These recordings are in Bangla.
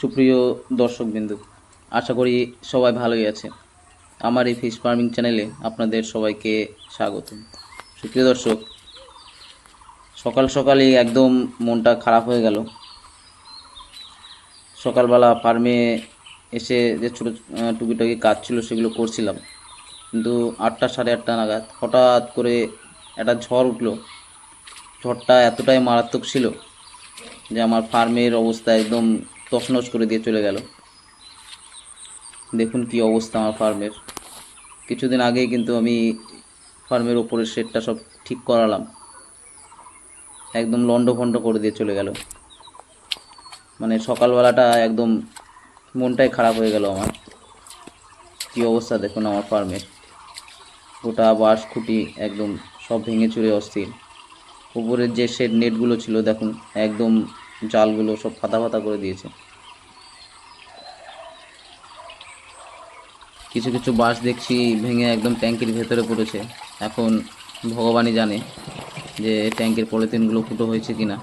সুপ্রিয় দর্শকবিন্দু, আশা করি সবাই ভালোই আছে। আমার এই ফিশ ফার্মিং চ্যানেলে আপনাদের সবাইকে স্বাগত সুপ্রিয় দর্শক, সকাল সকালই একদম মনটা খারাপ হয়ে গেল। সকালবেলা ফার্মে এসে যে ছোটো টুকিটাকি কাজ ছিল সেগুলো করছিলাম। কিন্তু আটটা সাড়ে আটটা নাগাদ হঠাৎ করে একটা ঝড় উঠল। ঝড়টা এতটাই মারাত্মক ছিল যে আমার ফার্মের অবস্থা একদম তছনছ করে দিয়ে চলে গেল। দেখুন কি অবস্থা আমার ফার্মের। কিছুদিন আগেই কিন্তু আমি ফার্মের ওপরের শেডটা সব ঠিক করালাম। একদম লন্ড ভন্ড করে দিয়ে চলে গেল। মানে সকালবেলাটা একদম মনটাই খারাপ হয়ে গেল আমার। কি অবস্থা দেখুন আমার ফার্মের। গোটা বাঁশ খুঁটি একদম সব ভেঙে চুরে অস্থির। উপরের যে শেড নেটগুলো ছিল দেখুন, একদম জালগুলো সব ফাতা ফাতা করে দিয়েছে। কিছু কিছু বাস দেখছি ভেঙে একদম ট্যাঙ্কির ভেতরে পড়েছে। এখন ভগবানই জানে যে ট্যাঙ্কের পলিথিনগুলো ফুটো হয়েছে কিনা।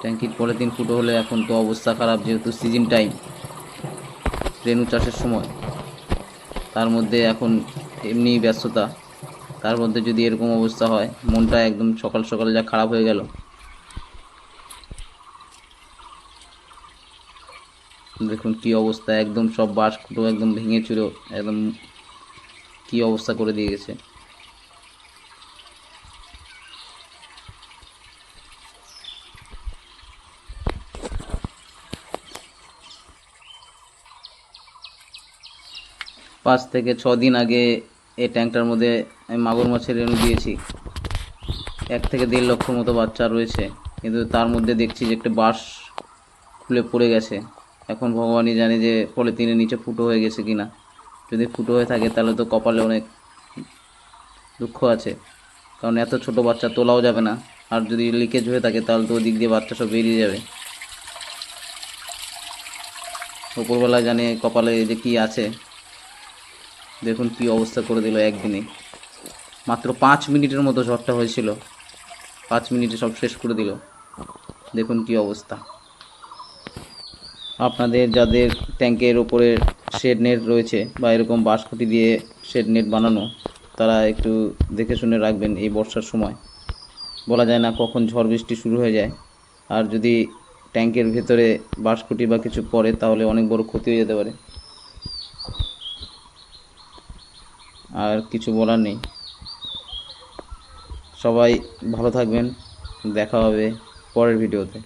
ট্যাঙ্কির পলিথিন ফুটো হলে এখন তো অবস্থা খারাপ, যেহেতু সিজন টাইম রেণু চাষের সময়। তার মধ্যে এখন এমনি ব্যস্ততা। তার মধ্যে যদি এরকম অবস্থা হয়, মনটা একদম সকাল সকাল যা খারাপ হয়ে গেল। দেখুন কি অবস্থা, একদম সব বাঁশ খুঁটো একদম ভেঙে চুরো, একদম কি অবস্থা করে দিয়ে গেছে। পাঁচ থেকে ছ দিন আগে এই ট্যাঙ্কটার মধ্যে আমি মাগুর মাছের রেণু দিয়েছি। এক থেকে দেড় লক্ষ মতো বাচ্চা রয়েছে। কিন্তু তার মধ্যে দেখছি যে একটা বাঁশ খুলে পড়ে গেছে। এখন ভগবানই জানে যে পলিথিনের নিচে ফুটো হয়ে গেছে কিনা। যদি ফুটো হয়ে থাকে তাহলে তো কপালে অনেক দুঃখ আছে। কারণ এত ছোট বাচ্চা তোলাও যাবে না। আর যদি লিকেজ হয়ে থাকে তাহলে তো ওদিক দিয়ে বাচ্চা সব বেরিয়ে যাবে। ওপরবেলা জানে কপালে যে কি আছে। দেখুন কি অবস্থা করে দিল একদিনে। মাত্র পাঁচ মিনিটের মতো ঝড়টা হয়েছিল। পাঁচ মিনিটে সব শেষ করে দিল। দেখুন কি অবস্থা। আপনাদের যাদের ট্যাঙ্কের ওপরে শেড নেট রয়েছে বা এরকম বাঁশখুঁটি দিয়ে শেড নেট বানানো, তারা একটু দেখে শুনে রাখবেন এই বর্ষার সময়। বলা যায় না কখন ঝড় বৃষ্টি শুরু হয়ে যায়। আর যদি ট্যাঙ্কের ভেতরে বাঁশখুঁটি বা কিছু পড়ে, তাহলে অনেক বড় ক্ষতি হয়ে যেতে পারে। আর কিছু বলার নেই। সবাই ভালো থাকবেন। দেখা হবে পরের ভিডিওতে।